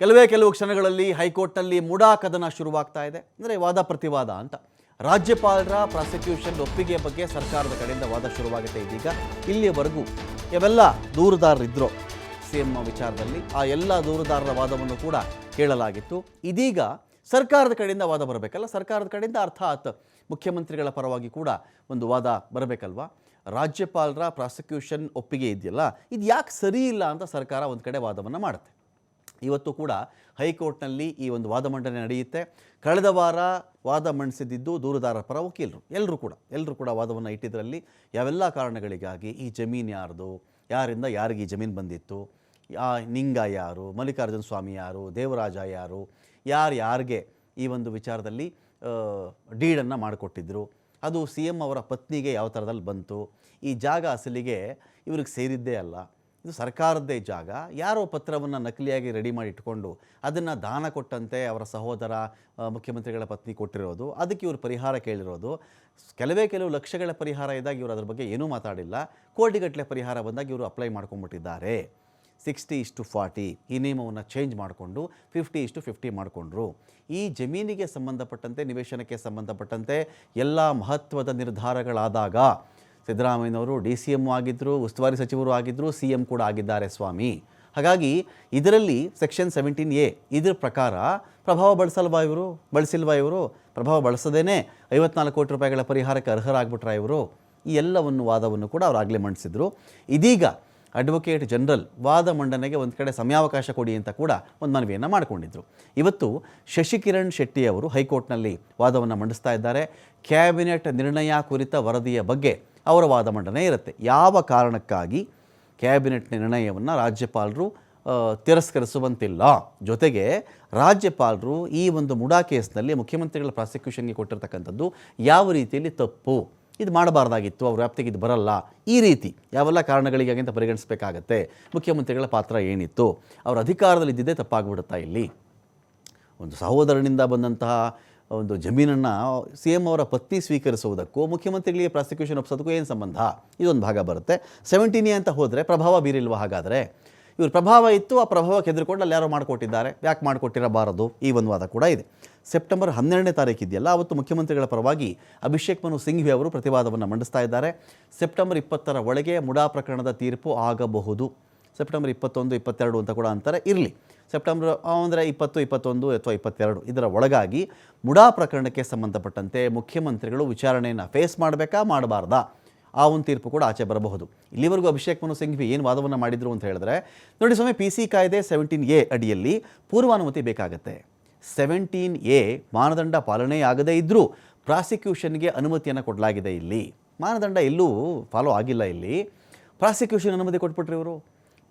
ಕೆಲವೇ ಕೆಲವು ಕ್ಷಣಗಳಲ್ಲಿ ಹೈಕೋರ್ಟ್ನಲ್ಲಿ ಮುಡಾ ಕದನ ಶುರುವಾಗ್ತಾ ಇದೆ. ಅಂದರೆ ವಾದ ಪ್ರತಿವಾದ ಅಂತ. ರಾಜ್ಯಪಾಲರ ಪ್ರಾಸಿಕ್ಯೂಷನ್ ಒಪ್ಪಿಗೆ ಬಗ್ಗೆ ಸರ್ಕಾರದ ಕಡೆಯಿಂದ ವಾದ ಶುರುವಾಗುತ್ತೆ ಇದೀಗ. ಇಲ್ಲಿಯವರೆಗೂ ಇವೆಲ್ಲ ದೂರುದಾರರಿದ್ದರು ಸಿ ಎಂ ವಿಚಾರದಲ್ಲಿ ಆ ಎಲ್ಲ ದೂರುದಾರರ ವಾದವನ್ನು ಕೂಡ ಕೇಳಲಾಗಿತ್ತು. ಇದೀಗ ಸರ್ಕಾರದ ಕಡೆಯಿಂದ ವಾದ ಬರಬೇಕಲ್ಲ? ಸರ್ಕಾರದ ಕಡೆಯಿಂದ ಅರ್ಥಾತ್ ಮುಖ್ಯಮಂತ್ರಿಗಳ ಪರವಾಗಿ ಕೂಡ ಒಂದು ವಾದ ಬರಬೇಕಲ್ವಾ? ರಾಜ್ಯಪಾಲರ ಪ್ರಾಸಿಕ್ಯೂಷನ್ ಒಪ್ಪಿಗೆ ಇದೆಯಲ್ಲ, ಇದು ಯಾಕೆ ಸರಿ ಇಲ್ಲ ಅಂತ ಸರ್ಕಾರ ಒಂದು ಕಡೆ ವಾದವನ್ನು ಮಾಡುತ್ತೆ. ಇವತ್ತು ಕೂಡ ಹೈಕೋರ್ಟ್ನಲ್ಲಿ ಈ ಒಂದು ವಾದ ಮಂಡನೆ ನಡೆಯುತ್ತೆ. ಕಳೆದ ವಾರ ವಾದ ಮಂಡಿಸಿದ್ದು ದೂರುದಾರರ ಪರ ವಕೀಲರು ಎಲ್ಲರೂ ಕೂಡ ಎಲ್ಲರೂ ಕೂಡ ವಾದವನ್ನು ಇಟ್ಟಿದ್ದರಲ್ಲಿ ಯಾವೆಲ್ಲ ಕಾರಣಗಳಿಗಾಗಿ ಈ ಜಮೀನು ಯಾರ್ದು, ಯಾರಿಂದ ಯಾರಿಗೆ ಈ ಜಮೀನು ಬಂದಿತ್ತು ಆ ನಿಂಗ ಯಾರು, ಮಲ್ಲಿಕಾರ್ಜುನ ಸ್ವಾಮಿ ಯಾರು, ದೇವರಾಜ ಯಾರು ಯಾರು ಯಾರಿಗೆ ಈ ಒಂದು ವಿಚಾರದಲ್ಲಿ ಡೀಡನ್ನು ಮಾಡಿಕೊಟ್ಟಿದ್ದರು ಅದು ಸಿ ಎಂ ಅವರ ಪತ್ನಿಗೆ ಯಾವ ಥರದಲ್ಲಿ ಬಂತು? ಈ ಜಾಗ ಅಸಲಿಗೆ ಇವ್ರಿಗೆ ಸೇರಿದ್ದೇ ಅಲ್ಲ. ಇದು ಸರ್ಕಾರದ್ದೇ ಜಾಗ. ಯಾರೋ ಪತ್ರವನ್ನು ನಕಲಿಯಾಗಿ ರೆಡಿ ಮಾಡಿ ಇಟ್ಕೊಂಡು ಅದನ್ನು ದಾನ ಕೊಟ್ಟಂತೆ ಅವರ ಸಹೋದರ ಮುಖ್ಯಮಂತ್ರಿಗಳ ಪತ್ನಿ ಕೊಟ್ಟಿರೋದು, ಅದಕ್ಕೆ ಇವರು ಪರಿಹಾರ ಕೇಳಿರೋದು. ಕೆಲವೇ ಕೆಲವು ಲಕ್ಷಗಳ ಪರಿಹಾರ ಇದ್ದಾಗ ಇವರು ಅದ್ರ ಬಗ್ಗೆ ಏನೂ ಮಾತಾಡಿಲ್ಲ. ಕೋಟಿಗಟ್ಟಲೆ ಪರಿಹಾರ ಬಂದಾಗ ಇವರು ಅಪ್ಲೈ ಮಾಡ್ಕೊಂಡ್ಬಿಟ್ಟಿದ್ದಾರೆ ಸಿಕ್ಸ್ಟಿ ಇಷ್ಟು ಫಾರ್ಟಿ ಈ ನಿಯಮವನ್ನು ಚೇಂಜ್ ಮಾಡಿಕೊಂಡು ಫಿಫ್ಟಿ ಇಷ್ಟು ಫಿಫ್ಟಿ ಮಾಡಿಕೊಂಡ್ರು. ಈ ಜಮೀನಿಗೆ ಸಂಬಂಧಪಟ್ಟಂತೆ, ನಿವೇಶನಕ್ಕೆ ಸಂಬಂಧಪಟ್ಟಂತೆ ಎಲ್ಲ ಮಹತ್ವದ ನಿರ್ಧಾರಗಳಾದಾಗ ಸಿದ್ದರಾಮಯ್ಯನವರು ಡಿ ಸಿ ಎಂ ಆಗಿದ್ದರು ಉಸ್ತುವಾರಿ ಸಚಿವರು ಆಗಿದ್ದರು ಸಿ ಎಂ ಕೂಡ ಆಗಿದ್ದಾರೆ ಸ್ವಾಮಿ. ಹಾಗಾಗಿ ಇದರಲ್ಲಿ ಸೆಕ್ಷನ್ ಸೆವೆಂಟೀನ್ ಎ ಇದ್ರ ಪ್ರಕಾರ ಪ್ರಭಾವ ಬಳಸಲ್ವಾ ಇವರು? ಬಳಸಿಲ್ವಾ ಇವರು? ಪ್ರಭಾವ ಬಳಸದೇನೆ ಐವತ್ನಾಲ್ಕು ಕೋಟಿ ರೂಪಾಯಿಗಳ ಪರಿಹಾರಕ್ಕೆ ಅರ್ಹರಾಗ್ಬಿಟ್ರ ಇವರು? ಈ ಎಲ್ಲವನ್ನು ವಾದವನ್ನು ಕೂಡ ಅವರು ಆಗಲೇ ಮಂಡಿಸಿದ್ರು. ಇದೀಗ ಅಡ್ವೊಕೇಟ್ ಜನರಲ್ ವಾದ ಮಂಡನೆಗೆ ಒಂದು ಕಡೆ ಸಮಯಾವಕಾಶ ಕೊಡಿ ಅಂತ ಕೂಡ ಒಂದು ಮನವಿಯನ್ನು ಮಾಡಿಕೊಂಡಿದ್ದರು ಇವತ್ತು ಶಶಿಕಿರಣ್ ಶೆಟ್ಟಿ ಅವರು ಹೈಕೋರ್ಟ್ನಲ್ಲಿ ವಾದವನ್ನು ಮಂಡಿಸ್ತಾ ಇದ್ದಾರೆ. ಕ್ಯಾಬಿನೆಟ್ ನಿರ್ಣಯ ಕುರಿತ ವರದಿಯ ಬಗ್ಗೆ ಅವರ ವಾದ ಮಂಡನೆ ಇರುತ್ತೆ. ಯಾವ ಕಾರಣಕ್ಕಾಗಿ ಕ್ಯಾಬಿನೆಟ್ ನಿರ್ಣಯವನ್ನು ರಾಜ್ಯಪಾಲರು ತಿರಸ್ಕರಿಸುವಂತಿಲ್ಲ? ಜೊತೆಗೆ ರಾಜ್ಯಪಾಲರು ಈ ಒಂದು ಮುಡಾ ಕೇಸ್ನಲ್ಲಿ ಮುಖ್ಯಮಂತ್ರಿಗಳ ಪ್ರಾಸಿಕ್ಯೂಷನ್ಗೆ ಕೊಟ್ಟಿರ್ತಕ್ಕಂಥದ್ದು ಯಾವ ರೀತಿಯಲ್ಲಿ ತಪ್ಪು? ಇದು ಮಾಡಬಾರ್ದಾಗಿತ್ತು, ಅವ್ರ ವ್ಯಾಪ್ತಿಗೆ ಇದು ಬರಲ್ಲ. ಈ ರೀತಿ ಯಾವೆಲ್ಲ ಕಾರಣಗಳಿಗಾಗಿ ಅಂತ ಪರಿಗಣಿಸಬೇಕಾಗತ್ತೆ. ಮುಖ್ಯಮಂತ್ರಿಗಳ ಪಾತ್ರ ಏನಿತ್ತು? ಅವರ ಅಧಿಕಾರದಲ್ಲಿ ಇದ್ದಿದ್ದೇ ತಪ್ಪಾಗ್ಬಿಡುತ್ತಾ ಇಲ್ಲಿ? ಒಂದು ಸಹೋದರನಿಂದ ಬಂದಂತಹ ಒಂದು ಜಮೀನನ್ನು ಸಿ ಎಂ ಅವರ ಪತ್ನಿ ಸ್ವೀಕರಿಸುವುದಕ್ಕೂ, ಮುಖ್ಯಮಂತ್ರಿಗಳಿಗೆ ಪ್ರಾಸಿಕ್ಯೂಷನ್ ಒಪ್ಸೋದಕ್ಕೂ ಏನು ಸಂಬಂಧ? ಇದೊಂದು ಭಾಗ ಬರುತ್ತೆ. ಸೆವೆಂಟೀನಿ ಅಂತ ಹೋದರೆ ಪ್ರಭಾವ ಬೀರಿಲ್ವ ಹಾಗಾದರೆ? ಇವ್ರ ಪ್ರಭಾವ ಇತ್ತು, ಆ ಪ್ರಭಾವಕ್ಕೆ ಹೆದರ್ಕೊಂಡು ಅಲ್ಲಿ ಯಾರೋ ಮಾಡಿಕೊಟ್ಟಿದ್ದಾರೆ. ಯಾಕೆ ಮಾಡಿಕೊಟ್ಟಿರಬಾರದು? ಈ ಒಂದು ವಾದ ಕೂಡ ಇದೆ. ಸೆಪ್ಟೆಂಬರ್ ಹನ್ನೆರಡನೇ ತಾರೀಕು ಅವತ್ತು ಮುಖ್ಯಮಂತ್ರಿಗಳ ಪರವಾಗಿ ಅಭಿಷೇಕ್ ಮನು ಸಿಂಘ್ವಿ ಅವರು ಪ್ರತಿವಾದವನ್ನು ಮಂಡಿಸ್ತಾ ಇದ್ದಾರೆ. ಸೆಪ್ಟೆಂಬರ್ ಇಪ್ಪತ್ತರ ಒಳಗೆ ಮುಡಾ ಪ್ರಕರಣದ ತೀರ್ಪು ಆಗಬಹುದು. ಸೆಪ್ಟೆಂಬರ್ ಇಪ್ಪತ್ತೊಂದು, ಇಪ್ಪತ್ತೆರಡು ಅಂತ ಕೂಡ ಅಂತಾರೆ. ಇರಲಿ. ಸೆಪ್ಟೆಂಬರ್ ಅಂದರೆ ಇಪ್ಪತ್ತು, ಇಪ್ಪತ್ತೊಂದು ಅಥವಾ ಇಪ್ಪತ್ತೆರಡು ಇದರ ಒಳಗಾಗಿ ಮುಡಾ ಪ್ರಕರಣಕ್ಕೆ ಸಂಬಂಧಪಟ್ಟಂತೆ ಮುಖ್ಯಮಂತ್ರಿಗಳು ವಿಚಾರಣೆಯನ್ನು ಫೇಸ್ ಮಾಡಬೇಕಾ? ಮಾಡಬಾರ್ದಾ? ಆ ಒಂದು ತೀರ್ಪು ಕೂಡ ಆಚೆ ಬರಬಹುದು. ಇಲ್ಲಿವರೆಗೂ ಅಭಿಷೇಕ್ ಮನು ಸಿಂಘ್ವಿ ಏನು ವಾದವನ್ನು ಮಾಡಿದ್ರು ಅಂತ ಹೇಳಿದ್ರೆ, ನೋಡಿ ಸ್ವಾಮಿ, ಪಿ ಸಿ ಕಾಯ್ದೆ ಸೆವೆಂಟೀನ್ ಎ ಅಡಿಯಲ್ಲಿ ಪೂರ್ವಾನುಮತಿ ಬೇಕಾಗುತ್ತೆ. ಸೆವೆಂಟೀನ್ ಎ ಮಾನದಂಡ ಪಾಲನೆಯಾಗದೇ ಇದ್ದರೂ ಪ್ರಾಸಿಕ್ಯೂಷನ್ಗೆ ಅನುಮತಿಯನ್ನು ಕೊಡಲಾಗಿದೆ ಇಲ್ಲಿ. ಮಾನದಂಡ ಎಲ್ಲೂ ಫಾಲೋ ಆಗಿಲ್ಲ ಇಲ್ಲಿ. ಪ್ರಾಸಿಕ್ಯೂಷನ್ ಅನುಮತಿ ಕೊಟ್ಬಿಟ್ರಿ ಇವರು.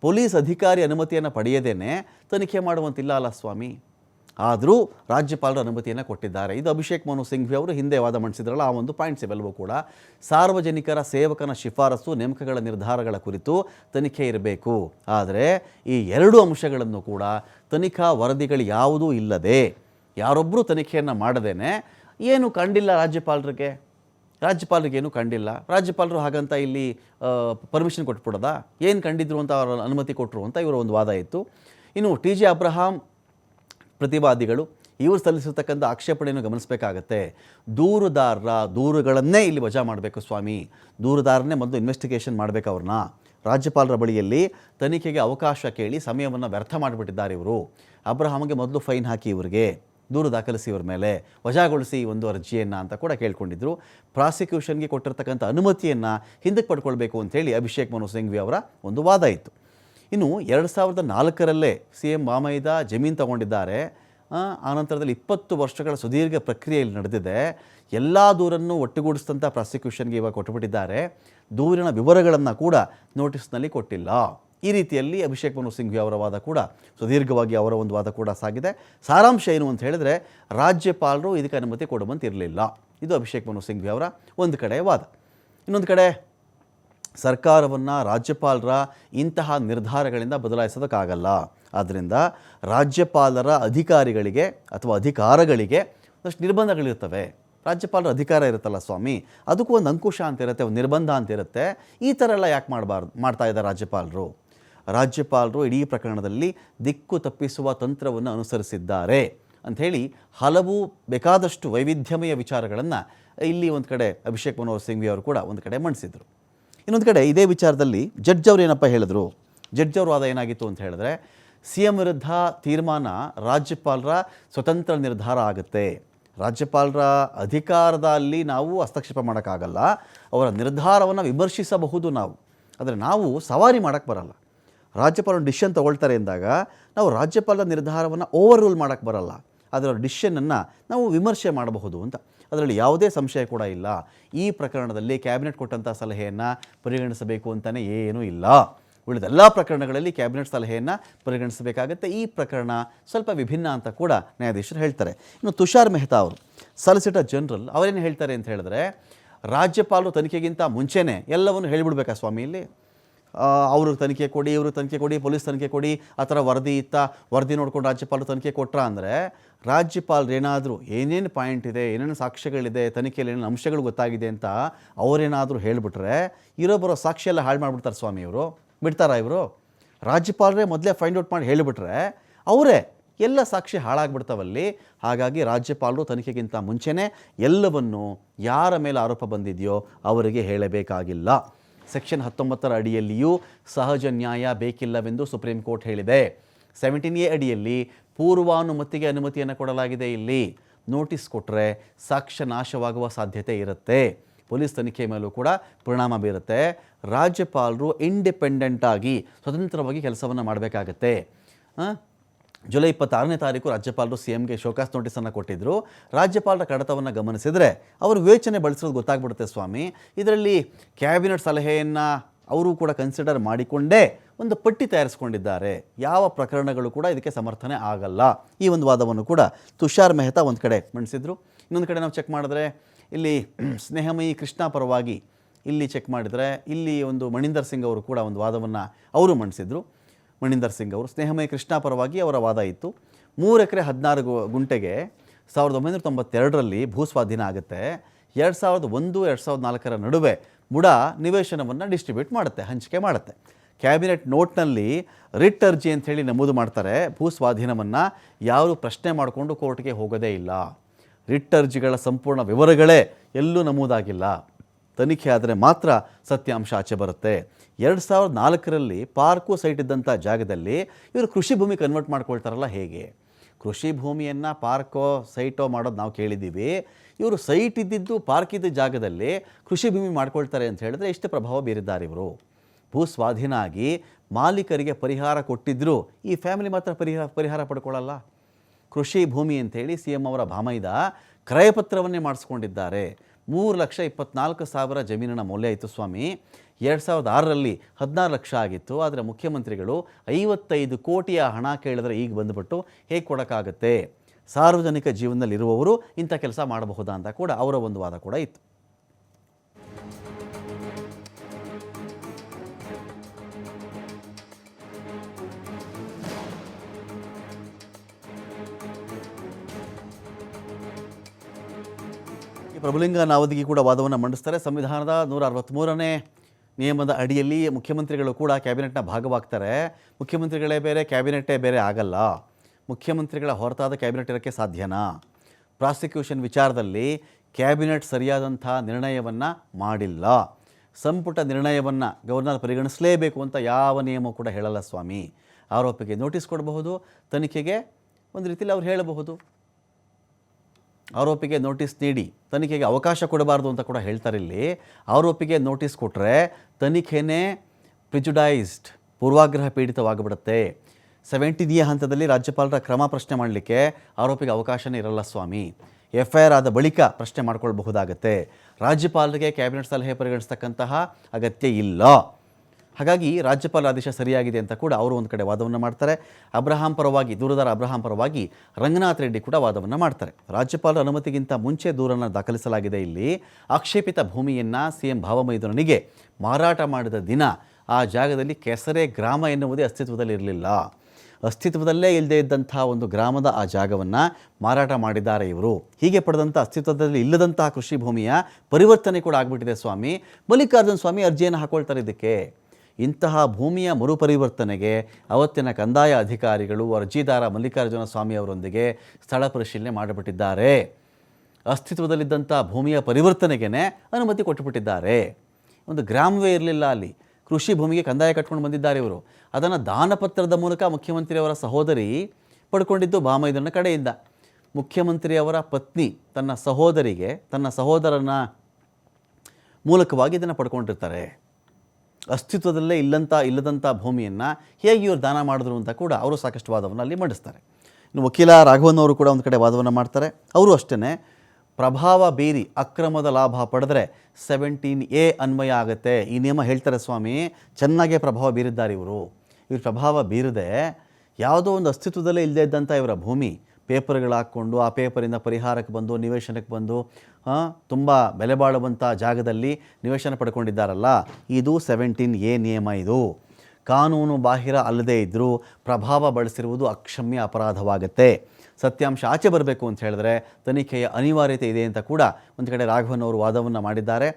ಪೊಲೀಸ್ ಅಧಿಕಾರಿ ಅನುಮತಿಯನ್ನು ಪಡೆಯದೇನೆ ತನಿಖೆ ಮಾಡುವಂತಿಲ್ಲ ಅಲ್ಲ ಸ್ವಾಮಿ. ಆದರೂ ರಾಜ್ಯಪಾಲರ ಅನುಮತಿಯನ್ನು ಕೊಟ್ಟಿದ್ದಾರೆ. ಇದು ಅಭಿಷೇಕ್ ಮನು ಸಿಂಘ್ವಿ ಅವರು ಹಿಂದೆ ವಾದ ಮಂಡಿಸಿದ್ರಲ್ಲ, ಆ ಒಂದು ಪಾಯಿಂಟ್ಸ್ ಇವೆಲ್ಲವೂ ಕೂಡ. ಸಾರ್ವಜನಿಕರ ಸೇವಕನ ಶಿಫಾರಸು ನೇಮಕಗಳ ನಿರ್ಧಾರಗಳ ಕುರಿತು ತನಿಖೆ ಇರಬೇಕು. ಆದರೆ ಈ ಎರಡು ಅಂಶಗಳನ್ನು ಕೂಡ ತನಿಖಾ ವರದಿಗಳು ಯಾವುದೂ ಇಲ್ಲದೆ ಯಾರೊಬ್ಬರೂ ತನಿಖೆಯನ್ನು ಮಾಡದೇನೆ ಏನು ಕಂಡಿಲ್ಲ ರಾಜ್ಯಪಾಲರಿಗೆ? ರಾಜ್ಯಪಾಲರಿಗೆ ಏನು ಕಂಡಿಲ್ಲ? ರಾಜ್ಯಪಾಲರು ಹಾಗಂತ ಇಲ್ಲಿ ಪರ್ಮಿಷನ್ ಕೊಟ್ಬಿಡೋದಾ? ಏನು ಕಂಡಿದ್ರು ಅಂತ ಅವರ ಅನುಮತಿ ಕೊಟ್ಟರು ಅಂತ ಇವರ ಒಂದು ವಾದ ಇತ್ತು. ಇನ್ನು ಟಿ ಜೆ ಅಬ್ರಹಾಂ ಪ್ರತಿವಾದಿಗಳು ಇವರು ಸಲ್ಲಿಸಿರ್ತಕ್ಕಂಥ ಆಕ್ಷೇಪಣೆಯನ್ನು ಗಮನಿಸಬೇಕಾಗತ್ತೆ. ದೂರುದಾರರ ದೂರುಗಳನ್ನೇ ಇಲ್ಲಿ ವಜಾ ಮಾಡಬೇಕು ಸ್ವಾಮಿ. ದೂರುದಾರನೇ ಮೊದಲು ಇನ್ವೆಸ್ಟಿಗೇಷನ್ ಮಾಡಬೇಕು ಅವ್ರನ್ನ. ರಾಜ್ಯಪಾಲರ ಬಳಿಯಲ್ಲಿ ತನಿಖೆಗೆ ಅವಕಾಶ ಕೇಳಿ ಸಮಯವನ್ನು ವ್ಯರ್ಥ ಮಾಡಿಬಿಟ್ಟಿದ್ದಾರೆ ಇವರು. ಅಬ್ರಹಾಮ್ಗೆ ಮೊದಲು ಫೈನ್ ಹಾಕಿ ಇವರಿಗೆ. ದೂರು ದಾಖಲಿಸಿ ಇವ್ರ ಮೇಲೆ. ವಜಾಗೊಳಿಸಿ ಈ ಒಂದು ಅರ್ಜಿಯನ್ನು ಅಂತ ಕೂಡ ಕೇಳ್ಕೊಂಡಿದ್ರು. ಪ್ರಾಸಿಕ್ಯೂಷನ್ಗೆ ಕೊಟ್ಟಿರ್ತಕ್ಕಂಥ ಅನುಮತಿಯನ್ನು ಹಿಂದಕ್ಕೆ ಪಡ್ಕೊಳ್ಬೇಕು ಅಂತೇಳಿ ಅಭಿಷೇಕ್ ಮನು ಸಿಂಘ್ವಿ ಅವರ ಒಂದು ವಾದ ಇತ್ತು. ಇನ್ನು ಎರಡು ಸಾವಿರದ ನಾಲ್ಕರಲ್ಲೇ ಸಿ ಎಂ ಮಾಮಯ್ಯದ ಜಮೀನು ತಗೊಂಡಿದ್ದಾರೆ. ಆನಂತರದಲ್ಲಿ ಇಪ್ಪತ್ತು ವರ್ಷಗಳ ಸುದೀರ್ಘ ಪ್ರಕ್ರಿಯೆಯಲ್ಲಿ ನಡೆದಿದೆ. ಎಲ್ಲ ದೂರನ್ನು ಒಟ್ಟುಗೂಡಿಸಿದಂಥ ಪ್ರಾಸಿಕ್ಯೂಷನ್ಗೆ ಇವಾಗ ಕೊಟ್ಟುಬಿಟ್ಟಿದ್ದಾರೆ. ದೂರಿನ ವಿವರಗಳನ್ನು ಕೂಡ ನೋಟಿಸ್ನಲ್ಲಿ ಕೊಟ್ಟಿಲ್ಲ. ಈ ರೀತಿಯಲ್ಲಿ ಅಭಿಷೇಕ್ ಮನು ಸಿಂಘ್ವಿ ಅವರ ವಾದ ಕೂಡ ಸುದೀರ್ಘವಾಗಿ ಅವರ ಒಂದು ವಾದ ಕೂಡ ಸಾಗಿದೆ. ಸಾರಾಂಶ ಏನು ಅಂತ ಹೇಳಿದರೆ, ರಾಜ್ಯಪಾಲರು ಇದಕ್ಕೆ ಅನುಮತಿ ಕೊಡುವಂತಿರಲಿಲ್ಲ. ಇದು ಅಭಿಷೇಕ್ ಮನು ಸಿಂಘ್ವಿ ಅವರ ಒಂದು ಕಡೆ ವಾದ. ಇನ್ನೊಂದು ಕಡೆ ಸರ್ಕಾರವನ್ನು ರಾಜ್ಯಪಾಲರ ಇಂತಹ ನಿರ್ಧಾರಗಳಿಂದ ಬದಲಾಯಿಸೋದಕ್ಕಾಗಲ್ಲ. ಆದ್ದರಿಂದ ರಾಜ್ಯಪಾಲರ ಅಧಿಕಾರಿಗಳಿಗೆ ಅಥವಾ ಅಧಿಕಾರಗಳಿಗೆ ಒಂದಷ್ಟು ನಿರ್ಬಂಧಗಳಿರ್ತವೆ ರಾಜ್ಯಪಾಲರ ಅಧಿಕಾರ ಇರುತ್ತಲ್ಲ ಸ್ವಾಮಿ? ಅದಕ್ಕೂ ಒಂದು ಅಂಕುಶ ಅಂತ ಇರುತ್ತೆ, ಒಂದು ನಿರ್ಬಂಧ ಅಂತ ಇರುತ್ತೆ. ಈ ಥರ ಎಲ್ಲ ಯಾಕೆ ಮಾಡಬಾರ್ದು, ಮಾಡ್ತಾ ಇದ್ದಾರೆ ರಾಜ್ಯಪಾಲರು? ರಾಜ್ಯಪಾಲರು ಇಡೀ ಪ್ರಕರಣದಲ್ಲಿ ದಿಕ್ಕು ತಪ್ಪಿಸುವ ತಂತ್ರವನ್ನು ಅನುಸರಿಸಿದ್ದಾರೆ ಅಂಥೇಳಿ ಹಲವು ಬೇಕಾದಷ್ಟು ವೈವಿಧ್ಯಮಯ ವಿಚಾರಗಳನ್ನು ಇಲ್ಲಿ ಒಂದು ಕಡೆ ಅಭಿಷೇಕ್ ಮನೋಹರ್ ಸಿಂಘ್ವಿ ಅವರು ಕೂಡ ಒಂದು ಕಡೆ ಮಂಡಿಸಿದರು. ಇನ್ನೊಂದು ಕಡೆ ಇದೇ ವಿಚಾರದಲ್ಲಿ ಜಡ್ಜ್ ಅವರು ಏನಪ್ಪ ಹೇಳಿದ್ರು? ಜಡ್ಜ್ ಅವರು ವಾದ ಏನಾಗಿತ್ತು ಅಂತ ಹೇಳಿದ್ರೆ ಸಿ ಎಂ ವಿರುದ್ಧ ತೀರ್ಮಾನ ರಾಜ್ಯಪಾಲರ ಸ್ವತಂತ್ರ ನಿರ್ಧಾರ ಆಗುತ್ತೆ. ರಾಜ್ಯಪಾಲರ ಅಧಿಕಾರದಲ್ಲಿ ನಾವು ಹಸ್ತಕ್ಷೇಪ ಮಾಡೋಕ್ಕಾಗಲ್ಲ. ಅವರ ನಿರ್ಧಾರವನ್ನು ವಿಮರ್ಶಿಸಬಹುದು ನಾವು. ಆದರೆ ನಾವು ಸವಾರಿ ಮಾಡೋಕ್ಕೆ ಬರಲ್ಲ. ರಾಜ್ಯಪಾಲರು ಡಿಸಿಷನ್ ತಗೊಳ್ತಾರೆ ಎಂದಾಗ ನಾವು ರಾಜ್ಯಪಾಲರ ನಿರ್ಧಾರವನ್ನು ಓವರ್ ರೂಲ್ ಮಾಡೋಕ್ಕೆ ಬರಲ್ಲ. ಅದರ ಡಿಸಿಷನನ್ನು ನಾವು ವಿಮರ್ಶೆ ಮಾಡಬಹುದು ಅಂತ. ಅದರಲ್ಲಿ ಯಾವುದೇ ಸಂಶಯ ಕೂಡ ಇಲ್ಲ. ಈ ಪ್ರಕರಣದಲ್ಲಿ ಕ್ಯಾಬಿನೆಟ್ ಕೊಟ್ಟಂಥ ಸಲಹೆಯನ್ನು ಪರಿಗಣಿಸಬೇಕು ಅಂತಲೇ ಏನೂ ಇಲ್ಲ. ಉಳಿದ ಎಲ್ಲ ಪ್ರಕರಣಗಳಲ್ಲಿ ಕ್ಯಾಬಿನೆಟ್ ಸಲಹೆಯನ್ನು ಪರಿಗಣಿಸಬೇಕಾಗುತ್ತೆ. ಈ ಪ್ರಕರಣ ಸ್ವಲ್ಪ ವಿಭಿನ್ನ ಅಂತ ಕೂಡ ನ್ಯಾಯಾಧೀಶರು ಹೇಳ್ತಾರೆ. ಇನ್ನು ತುಷಾರ್ ಮೆಹ್ತಾ ಅವರು ಸಾಲಿಸಿಟರ್ ಜನರಲ್ ಅವರೇನು ಹೇಳ್ತಾರೆ ಅಂತ ಹೇಳಿದ್ರೆ, ರಾಜ್ಯಪಾಲರು ತನಿಖೆಗಿಂತ ಮುಂಚೆನೇ ಎಲ್ಲವನ್ನು ಹೇಳಿಬಿಡ್ಬೇಕಾ ಸ್ವಾಮಿ ಇಲ್ಲಿ? ಅವರು ತನಿಖೆ ಕೊಡಿ, ಇವ್ರಿಗೆ ತನಿಖೆ ಕೊಡಿ, ಪೊಲೀಸ್ ತನಿಖೆ ಕೊಡಿ, ಆ ಥರ ವರದಿ ಇತ್ತ, ವರದಿ ನೋಡ್ಕೊಂಡು ರಾಜ್ಯಪಾಲರು ತನಿಖೆ ಕೊಟ್ರ ಅಂದರೆ ರಾಜ್ಯಪಾಲರು ಏನಾದರೂ ಏನೇನು ಪಾಯಿಂಟ್ ಇದೆ, ಏನೇನು ಸಾಕ್ಷ್ಯಗಳಿದೆ, ತನಿಖೆಯಲ್ಲಿ ಏನೇನು ಅಂಶಗಳು ಗೊತ್ತಾಗಿದೆ ಅಂತ ಅವರೇನಾದರೂ ಹೇಳಿಬಿಟ್ರೆ ಇರೋ ಬರೋ ಸಾಕ್ಷಿ ಎಲ್ಲ ಹಾಳು ಮಾಡಿಬಿಡ್ತಾರೆ ಸ್ವಾಮಿ ಇವರು. ಬಿಡ್ತಾರಾ ಇವರು? ರಾಜ್ಯಪಾಲರೇ ಮೊದಲೇ ಫೈಂಡ್ ಔಟ್ ಮಾಡಿ ಹೇಳಿಬಿಟ್ರೆ ಅವರೇ ಎಲ್ಲ ಸಾಕ್ಷಿ ಹಾಳಾಗ್ಬಿಡ್ತಾವಲ್ಲಿ. ಹಾಗಾಗಿ ರಾಜ್ಯಪಾಲರು ತನಿಖೆಗಿಂತ ಮುಂಚೆನೇ ಎಲ್ಲವನ್ನು ಯಾರ ಮೇಲೆ ಆರೋಪ ಬಂದಿದೆಯೋ ಅವರಿಗೆ ಹೇಳಬೇಕಾಗಿಲ್ಲ. ಸೆಕ್ಷನ್ ಹತ್ತೊಂಬತ್ತರ ಅಡಿಯಲ್ಲಿಯೂ ಸಹಜ ನ್ಯಾಯ ಬೇಕಿಲ್ಲವೆಂದು ಸುಪ್ರೀಂ ಕೋರ್ಟ್ ಹೇಳಿದೆ. ಸೆವೆಂಟೀನ್ ಎ ಅಡಿಯಲ್ಲಿ ಪೂರ್ವಾನುಮತಿಗೆ ಅನುಮತಿಯನ್ನು ಕೊಡಲಾಗಿದೆ. ಇಲ್ಲಿ ನೋಟಿಸ್ ಕೊಟ್ಟರೆ ಸಾಕ್ಷ್ಯ ನಾಶವಾಗುವ ಸಾಧ್ಯತೆ ಇರುತ್ತೆ. ಪೊಲೀಸ್ ತನಿಖೆ ಮೇಲೂ ಕೂಡ ಪರಿಣಾಮ ಬೀರುತ್ತೆ. ರಾಜ್ಯಪಾಲರು ಇಂಡಿಪೆಂಡೆಂಟಾಗಿ ಸ್ವತಂತ್ರವಾಗಿ ಕೆಲಸವನ್ನು ಮಾಡಬೇಕಾಗತ್ತೆ. ಜುಲೈ ಇಪ್ಪತ್ತಾರನೇ ತಾರೀಕು ರಾಜ್ಯಪಾಲರು ಸಿ ಎಂಗೆ ಶೋಕಾಸ್ ನೋಟಿಸನ್ನು ಕೊಟ್ಟಿದ್ದರು ರಾಜ್ಯಪಾಲರ ಕಡತವನ್ನು ಗಮನಿಸಿದರೆ ಅವರು ವಿವೇಚನೆ ಬಳಸಿರೋದು ಗೊತ್ತಾಗ್ಬಿಡುತ್ತೆ ಸ್ವಾಮಿ. ಇದರಲ್ಲಿ ಕ್ಯಾಬಿನೆಟ್ ಸಲಹೆಯನ್ನು ಅವರು ಕೂಡ ಕನ್ಸಿಡರ್ ಮಾಡಿಕೊಂಡೇ ಒಂದು ಪಟ್ಟಿ ತಯಾರಿಸ್ಕೊಂಡಿದ್ದಾರೆ. ಯಾವ ಪ್ರಕರಣಗಳು ಕೂಡ ಇದಕ್ಕೆ ಸಮರ್ಥನೆ ಆಗಲ್ಲ. ಈ ಒಂದು ವಾದವನ್ನು ಕೂಡ ತುಷಾರ್ ಮೆಹ್ತಾ ಒಂದು ಕಡೆ ಮಂಡಿಸಿದ್ರು. ಇನ್ನೊಂದು ಕಡೆ ನಾವು ಚೆಕ್ ಮಾಡಿದ್ರೆ ಇಲ್ಲಿ ಸ್ನೇಹಮಯಿ ಕೃಷ್ಣ ಪರವಾಗಿ ಇಲ್ಲಿ ಚೆಕ್ ಮಾಡಿದರೆ ಇಲ್ಲಿ ಒಂದು ಮಣಿಂದರ್ ಸಿಂಗ್ ಅವರು ಕೂಡ ಒಂದು ವಾದವನ್ನು ಅವರು ಮಂಡಿಸಿದ್ರು. ಮಣಿಂದರ್ ಸಿಂಗ್ ಅವರು. ಸ್ನೇಹಮಯ ಕೃಷ್ಣ ಪರವಾಗಿ ಅವರ ವಾದ ಇತ್ತು. ಮೂರು ಎಕರೆ ಹದಿನಾರು ಗುಂಟೆಗೆ ಸಾವಿರದ ಒಂಬೈನೂರ ತೊಂಬತ್ತೆರಡರಲ್ಲಿ ಭೂಸ್ವಾಧೀನ ಆಗುತ್ತೆ. ಎರಡು ಸಾವಿರದ ಒಂದು, ಎರಡು ಸಾವಿರದ ನಾಲ್ಕರ ನಡುವೆ ಬುಡ ನಿವೇಶನವನ್ನು ಡಿಸ್ಟ್ರಿಬ್ಯೂಟ್ ಮಾಡುತ್ತೆ, ಹಂಚಿಕೆ ಮಾಡುತ್ತೆ. ಕ್ಯಾಬಿನೆಟ್ ನೋಟ್ನಲ್ಲಿ ರಿಟ್ ಅರ್ಜಿ ಅಂಥೇಳಿ ನಮೂದು ಮಾಡ್ತಾರೆ. ಭೂ ಸ್ವಾಧೀನವನ್ನು ಯಾರು ಪ್ರಶ್ನೆ ಮಾಡಿಕೊಂಡು ಕೋರ್ಟ್ಗೆ ಹೋಗೋದೇ ಇಲ್ಲ. ರಿಟ್ ಅರ್ಜಿಗಳ ಸಂಪೂರ್ಣ ವಿವರಗಳೇ ಎಲ್ಲೂ ನಮೂದಾಗಿಲ್ಲ. ತನಿಖೆ ಆದರೆ ಮಾತ್ರ ಸತ್ಯಾಂಶ ಆಚೆ ಬರುತ್ತೆ. ಎರಡು ಸಾವಿರದ ನಾಲ್ಕರಲ್ಲಿ ಪಾರ್ಕು ಸೈಟ್ ಇದ್ದಂಥ ಜಾಗದಲ್ಲಿ ಇವರು ಕೃಷಿ ಭೂಮಿ ಕನ್ವರ್ಟ್ ಮಾಡ್ಕೊಳ್ತಾರಲ್ಲ ಹೇಗೆ? ಕೃಷಿ ಭೂಮಿಯನ್ನು ಪಾರ್ಕೋ ಸೈಟೋ ಮಾಡೋದು ನಾವು ಕೇಳಿದ್ದೀವಿ. ಇವರು ಸೈಟ್ ಇದ್ದಿದ್ದು ಪಾರ್ಕ್ ಇದ್ದ ಜಾಗದಲ್ಲಿ ಕೃಷಿ ಭೂಮಿ ಮಾಡ್ಕೊಳ್ತಾರೆ ಅಂತ ಹೇಳಿದ್ರೆ ಇಷ್ಟು ಪ್ರಭಾವ ಬೀರಿದ್ದಾರೆ ಇವರು. ಭೂ ಸ್ವಾಧೀನ ಆಗಿ ಮಾಲೀಕರಿಗೆ ಪರಿಹಾರ ಕೊಟ್ಟಿದ್ದರೂ ಈ ಫ್ಯಾಮಿಲಿ ಮಾತ್ರ ಪರಿಹಾರ ಪರಿಹಾರ ಪಡ್ಕೊಳ್ಳಲ್ಲ ಕೃಷಿ ಭೂಮಿ ಅಂತೇಳಿ ಸಿ ಎಂ ಅವರ ಭಾಮೈದ ಕ್ರಯಪತ್ರವನ್ನೇ ಮಾಡಿಸ್ಕೊಂಡಿದ್ದಾರೆ. ಮೂರು ಲಕ್ಷ ಇಪ್ಪತ್ನಾಲ್ಕು ಸಾವಿರ ಜಮೀನಿನ ಮೌಲ್ಯ ಇತ್ತು ಸ್ವಾಮಿ. ಎರಡು ಸಾವಿರದ ಆರರಲ್ಲಿ ಹದಿನಾರು ಲಕ್ಷ ಆಗಿತ್ತು. ಆದರೆ ಮುಖ್ಯಮಂತ್ರಿಗಳು ಐವತ್ತೈದು ಕೋಟಿಯ ಹಣ ಕೇಳಿದ್ರೆ ಈಗ ಬಂದುಬಿಟ್ಟು ಹೇಗೆ ಕೊಡೋಕ್ಕಾಗತ್ತೆ? ಸಾರ್ವಜನಿಕ ಜೀವನದಲ್ಲಿರುವವರು ಇಂಥ ಕೆಲಸ ಮಾಡಬಹುದಾ ಅಂತ ಕೂಡ ಅವರ ಒಂದು ವಾದ ಕೂಡ ಇತ್ತು. ಪ್ರಭುಲಿಂಗ ನಾವದಿಗೆ ಕೂಡ ವಾದವನ್ನು ಮಂಡಿಸ್ತಾರೆ. ಸಂವಿಧಾನದ ನೂರ ಅರವತ್ತ್ಮೂರನೇ ನಿಯಮದ ಅಡಿಯಲ್ಲಿ ಮುಖ್ಯಮಂತ್ರಿಗಳು ಕೂಡ ಕ್ಯಾಬಿನೆಟ್ನ ಭಾಗವಾಗ್ತಾರೆ. ಮುಖ್ಯಮಂತ್ರಿಗಳೇ ಬೇರೆ, ಕ್ಯಾಬಿನೆಟ್ಟೇ ಬೇರೆ ಆಗಲ್ಲ. ಮುಖ್ಯಮಂತ್ರಿಗಳ ಹೊರತಾದ ಕ್ಯಾಬಿನೆಟ್ ಇರೋಕ್ಕೆ ಸಾಧ್ಯನಾ? ಪ್ರಾಸಿಕ್ಯೂಷನ್ ವಿಚಾರದಲ್ಲಿ ಕ್ಯಾಬಿನೆಟ್ ಸರಿಯಾದಂಥ ನಿರ್ಣಯವನ್ನು ಮಾಡಿಲ್ಲ. ಸಂಪುಟ ನಿರ್ಣಯವನ್ನು ಗವರ್ನರ್ ಪರಿಗಣಿಸಲೇಬೇಕು ಅಂತ ಯಾವ ನಿಯಮ ಕೂಡ ಹೇಳಲ್ಲ ಸ್ವಾಮಿ. ಆರೋಪಿಗೆ ನೋಟಿಸ್ ಕೊಡಬಹುದು, ತನಿಖೆಗೆ ಒಂದು ರೀತಿಯಲ್ಲಿ ಅವ್ರು ಹೇಳಬಹುದು. ಆರೋಪಿಗೆ ನೋಟಿಸ್ ನೀಡಿ, ತನಿಖೆಗೆ ಅವಕಾಶ ಕೊಡಬಾರ್ದು ಅಂತ ಕೂಡ ಹೇಳ್ತಾರೆ ಇಲ್ಲಿ. ಆರೋಪಿಗೆ ನೋಟಿಸ್ ಕೊಟ್ಟರೆ ತನಿಖೆನೇ ಪ್ರಿಜುಡೈಸ್ಡ್ ಪೂರ್ವಾಗ್ರಹ ಪೀಡಿತವಾಗಿಬಿಡುತ್ತೆ. ಸೆವೆಂಟಿನಿಯ ಹಂತದಲ್ಲಿ ರಾಜ್ಯಪಾಲರ ಕ್ರಮ ಪ್ರಶ್ನೆ ಮಾಡಲಿಕ್ಕೆ ಆರೋಪಿಗೆ ಅವಕಾಶನೇ ಇರಲ್ಲ ಸ್ವಾಮಿ. ಎಫ್ ಐ ಆರ್ ಆದ ಬಳಿಕ ಪ್ರಶ್ನೆ ಮಾಡ್ಕೊಳ್ಬಹುದಾಗತ್ತೆ. ರಾಜ್ಯಪಾಲರಿಗೆ ಕ್ಯಾಬಿನೆಟ್ ಸಲಹೆ ಪರಿಗಣಿಸ್ತಕ್ಕಂತಹ ಅಗತ್ಯ ಇಲ್ಲ. ಹಾಗಾಗಿ ರಾಜ್ಯಪಾಲ ಆದೇಶ ಸರಿಯಾಗಿದೆ ಅಂತ ಕೂಡ ಅವರು ಒಂದು ಕಡೆ ವಾದವನ್ನು ಮಾಡ್ತಾರೆ. ಅಬ್ರಹಾಂ ಪರವಾಗಿ, ದೂರದಾರ ಅಬ್ರಹಾಂ ಪರವಾಗಿ ರಂಗನಾಥ್ ರೆಡ್ಡಿ ಕೂಡ ವಾದವನ್ನು ಮಾಡ್ತಾರೆ. ರಾಜ್ಯಪಾಲರ ಅನುಮತಿಗಿಂತ ಮುಂಚೆ ದೂರನ್ನು ದಾಖಲಿಸಲಾಗಿದೆ ಇಲ್ಲಿ. ಆಕ್ಷೇಪಿತ ಭೂಮಿಯನ್ನು ಸಿ ಎಂ ಭಾವಮೈದುನನಿಗೆ ಮಾರಾಟ ಮಾಡಿದ ದಿನ ಆ ಜಾಗದಲ್ಲಿ ಕೆಸರೆ ಗ್ರಾಮ ಎನ್ನುವುದೇ ಅಸ್ತಿತ್ವದಲ್ಲಿ ಇರಲಿಲ್ಲ. ಅಸ್ತಿತ್ವದಲ್ಲೇ ಇಲ್ಲದೆ ಇದ್ದಂಥ ಒಂದು ಗ್ರಾಮದ ಆ ಜಾಗವನ್ನು ಮಾರಾಟ ಮಾಡಿದ್ದಾರೆ ಇವರು. ಹೀಗೆ ಪಡೆದಂಥ ಅಸ್ತಿತ್ವದಲ್ಲಿ ಇಲ್ಲದಂತಹ ಕೃಷಿ ಭೂಮಿಯ ಪರಿವರ್ತನೆ ಕೂಡ ಆಗಿಬಿಟ್ಟಿದೆ ಸ್ವಾಮಿ. ಮಲ್ಲಿಕಾರ್ಜುನ ಸ್ವಾಮಿ ಅರ್ಜಿಯನ್ನು ಹಾಕೊಳ್ತಾರೆ ಇದಕ್ಕೆ. ಇಂತಹ ಭೂಮಿಯ ಮರುಪರಿವರ್ತನೆಗೆ ಅವತ್ತಿನ ಕಂದಾಯ ಅಧಿಕಾರಿಗಳು ಅರ್ಜಿದಾರ ಮಲ್ಲಿಕಾರ್ಜುನ ಸ್ವಾಮಿ ಅವರೊಂದಿಗೆ ಸ್ಥಳ ಪರಿಶೀಲನೆ ಮಾಡಿಬಿಟ್ಟಿದ್ದಾರೆ. ಅಸ್ತಿತ್ವದಲ್ಲಿದ್ದಂಥ ಭೂಮಿಯ ಪರಿವರ್ತನೆಗೆ ಅನುಮತಿ ಕೊಟ್ಟುಬಿಟ್ಟಿದ್ದಾರೆ. ಒಂದು ಗ್ರಾಮವೇ ಇರಲಿಲ್ಲ ಅಲ್ಲಿ. ಕೃಷಿ ಭೂಮಿಗೆ ಕಂದಾಯ ಕಟ್ಕೊಂಡು ಬಂದಿದ್ದಾರೆ ಇವರು. ಅದನ್ನು ದಾನಪತ್ರದ ಮೂಲಕ ಮುಖ್ಯಮಂತ್ರಿಯವರ ಸಹೋದರಿ ಪಡ್ಕೊಂಡಿದ್ದು ಬಾಮೈದನ ಕಡೆಯಿಂದ. ಮುಖ್ಯಮಂತ್ರಿಯವರ ಪತ್ನಿ ತನ್ನ ಸಹೋದರಿಗೆ ತನ್ನ ಸಹೋದರನ ಮೂಲಕವಾಗಿ ಇದನ್ನು ಪಡ್ಕೊಂಡಿರ್ತಾರೆ. ಅಸ್ತಿತ್ವದಲ್ಲೇ ಇಲ್ಲಂತ ಇಲ್ಲದಂಥ ಭೂಮಿಯನ್ನು ಹೇಗೆ ಇವರು ದಾನ ಮಾಡಿದ್ರು ಅಂತ ಕೂಡ ಅವರು ಸಾಕಷ್ಟು ವಾದವನ್ನು ಅಲ್ಲಿ ಮಂಡಿಸ್ತಾರೆ. ಇನ್ನು ವಕೀಲ ರಾಘವನ್ ಅವರು ಕೂಡ ಒಂದು ಕಡೆ ವಾದವನ್ನು ಮಾಡ್ತಾರೆ. ಅವರು ಅಷ್ಟೇ ಪ್ರಭಾವ ಬೀರಿ ಅಕ್ರಮದ ಲಾಭ ಪಡೆದ್ರೆ ಸೆವೆಂಟೀನ್ ಎ ಅನ್ವಯ ಆಗುತ್ತೆ. ಈ ನಿಯಮ ಹೇಳ್ತಾರೆ ಸ್ವಾಮಿ, ಚೆನ್ನಾಗೆ ಪ್ರಭಾವ ಬೀರಿದ್ದಾರೆ ಇವರು. ಇವರು ಪ್ರಭಾವ ಬೀರದೆ ಯಾವುದೋ ಒಂದು ಅಸ್ತಿತ್ವದಲ್ಲೇ ಇಲ್ಲದೇ ಇದ್ದಂಥ ಇವರ ಭೂಮಿ ಪೇಪರ್ಗಳು ಹಾಕ್ಕೊಂಡು ಆ ಪೇಪರಿಂದ ಪರಿಹಾರಕ್ಕೆ ಬಂದು, ನಿವೇಶನಕ್ಕೆ ಬಂದು ತುಂಬ ಬೆಲೆ ಬಾಳುವಂಥ ಜಾಗದಲ್ಲಿ ನಿವೇಶನ ಪಡ್ಕೊಂಡಿದ್ದಾರಲ್ಲ, ಇದು ಸೆವೆಂಟೀನ್ ಎ ನಿಯಮ ಇದು. ಕಾನೂನು ಬಾಹಿರ ಅಲ್ಲದೇ ಇದ್ದರೂ ಪ್ರಭಾವ ಬಳಸಿರುವುದು ಅಕ್ಷಮ್ಯ ಅಪರಾಧವಾಗುತ್ತೆ. ಸತ್ಯಾಂಶ ಆಚೆ ಬರಬೇಕು ಅಂತ ಹೇಳಿದ್ರೆ ತನಿಖೆಯ ಅನಿವಾರ್ಯತೆ ಇದೆ ಅಂತ ಕೂಡ ಒಂದು ಕಡೆ ರಾಘವನ್ ಅವರು ವಾದವನ್ನು ಮಾಡಿದ್ದಾರೆ.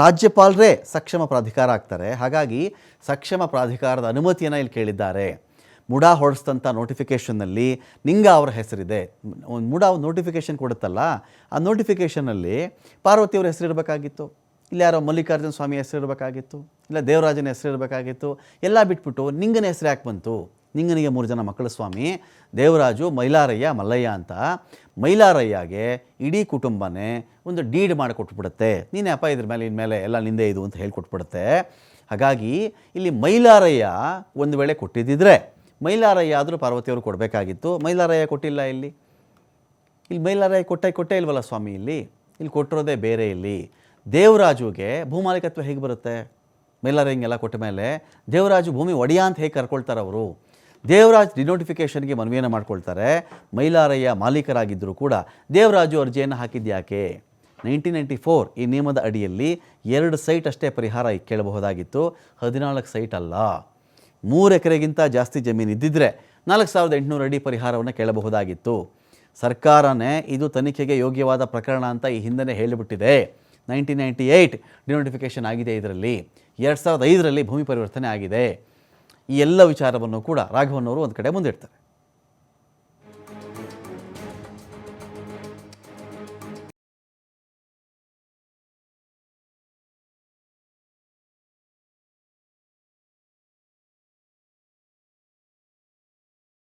ರಾಜ್ಯಪಾಲರೇ ಸಕ್ಷಮ ಪ್ರಾಧಿಕಾರ ಆಗ್ತಾರೆ. ಹಾಗಾಗಿ ಸಕ್ಷಮ ಪ್ರಾಧಿಕಾರದ ಅನುಮತಿಯನ್ನು ಇಲ್ಲಿ ಕೇಳಿದ್ದಾರೆ. ಮುಡಾ ಹೊರಡಿಸಿದಂಥ ನೋಟಿಫಿಕೇಷನ್ನಲ್ಲಿ ನಿಂಗ ಅವರ ಹೆಸರಿದೆ. ಒಂದು ಮುಡಾ ನೋಟಿಫಿಕೇಷನ್ ಕೊಡುತ್ತಲ್ಲ, ಆ ನೋಟಿಫಿಕೇಷನಲ್ಲಿ ಪಾರ್ವತಿಯವರ ಹೆಸರಿರಬೇಕಾಗಿತ್ತು, ಇಲ್ಲ ಯಾರೋ ಮಲ್ಲಿಕಾರ್ಜುನ ಸ್ವಾಮಿ ಹೆಸರಿರಬೇಕಾಗಿತ್ತು, ಇಲ್ಲ ದೇವರಾಜನ ಹೆಸರಿರಬೇಕಾಗಿತ್ತು, ಎಲ್ಲ ಬಿಟ್ಬಿಟ್ಟು ನಿಂಗನ ಹೆಸರು ಯಾಕೆ ಬಂತು? ನಿಂಗನಿಗೆ ಮೂರು ಜನ ಮಕ್ಕಳು ಸ್ವಾಮಿ, ದೇವರಾಜು, ಮೈಲಾರಯ್ಯ, ಮಲ್ಲಯ್ಯ ಅಂತ. ಮೈಲಾರಯ್ಯಗೆ ಇಡೀ ಕುಟುಂಬನೇ ಒಂದು ಡೀಡ್ ಮಾಡಿಕೊಟ್ಬಿಡುತ್ತೆ. ನೀನೇ ಅಪ್ಪ ಇದ್ರ ಮೇಲೆ ಇನ್ಮೇಲೆ ಎಲ್ಲ ನಿಂದೆ ಇದು ಅಂತ ಹೇಳ್ಕೊಟ್ಬಿಡುತ್ತೆ. ಹಾಗಾಗಿ ಇಲ್ಲಿ ಮೈಲಾರಯ್ಯ ಒಂದು ವೇಳೆ ಕೊಟ್ಟಿದ್ದಿದ್ರೆ ಮೈಲಾರಯ್ಯ ಆದರೂ ಪಾರ್ವತಿಯವರು ಕೊಡಬೇಕಾಗಿತ್ತು. ಮೈಲಾರಯ್ಯ ಕೊಟ್ಟಿಲ್ಲ ಇಲ್ಲಿ. ಇಲ್ಲಿ ಮೈಲಾರಯ್ಯ ಕೊಟ್ಟ ಕೊಟ್ಟೇ ಇಲ್ವಲ್ಲ ಸ್ವಾಮಿ ಇಲ್ಲಿ? ಇಲ್ಲಿ ಕೊಟ್ಟಿರೋದೇ ಬೇರೆ ಇಲ್ಲಿ. ದೇವರಾಜುಗೆ ಭೂಮಾಲೀಕತ್ವ ಹೇಗೆ ಬರುತ್ತೆ? ಮೈಲಾರಯ್ಯಂಗೆಲ್ಲ ಕೊಟ್ಟ ಮೇಲೆ ದೇವರಾಜು ಭೂಮಿ ಒಡೆಯ ಅಂತ ಹೇಗೆ ಕರ್ಕೊಳ್ತಾರೆ ಅವರು? ದೇವರಾಜ್ ಡಿನೋಟಿಫಿಕೇಷನ್ಗೆ ಮನವಿಯನ್ನು ಮಾಡ್ಕೊಳ್ತಾರೆ. ಮೈಲಾರಯ್ಯ ಮಾಲೀಕರಾಗಿದ್ದರೂ ಕೂಡ ದೇವರಾಜು ಅರ್ಜಿಯನ್ನು ಹಾಕಿದ್ಯಾಕೆ ನೈನ್ಟೀನ್ ನೈಂಟಿ ಫೋರ್ ಈ ನಿಯಮದ ಅಡಿಯಲ್ಲಿ ಎರಡು ಸೈಟ್ ಅಷ್ಟೇ ಪರಿಹಾರ ಕೇಳಬಹುದಾಗಿತ್ತು. ಹದಿನಾಲ್ಕು ಸೈಟ್ ಅಲ್ಲ. ಮೂರು ಎಕರೆಗಿಂತ ಜಾಸ್ತಿ ಜಮೀನು ಇದ್ದಿದ್ದರೆ ನಾಲ್ಕು ಸಾವಿರದ ಎಂಟುನೂರು ಅಡಿ ಪರಿಹಾರವನ್ನು ಕೇಳಬಹುದಾಗಿತ್ತು. ಸರ್ಕಾರನೇ ಇದು ತನಿಖೆಗೆ ಯೋಗ್ಯವಾದ ಪ್ರಕರಣ ಅಂತ ಈ ಹಿಂದೆ ಹೇಳಿಬಿಟ್ಟಿದೆ. ನೈನ್ಟೀನ್ ನೈಂಟಿ ಏಯ್ಟ್ ಡಿನೋಟಿಫಿಕೇಷನ್ ಆಗಿದೆ ಇದರಲ್ಲಿ. ಎರಡು ಸಾವಿರದ ಐದರಲ್ಲಿ ಭೂಮಿ ಪರಿವರ್ತನೆ ಆಗಿದೆ. ಈ ಎಲ್ಲ ವಿಚಾರವನ್ನು ಕೂಡ ರಾಘವನ್ ಅವರು ಒಂದು ಕಡೆ ಮುಂದಿಡ್ತಾರೆ.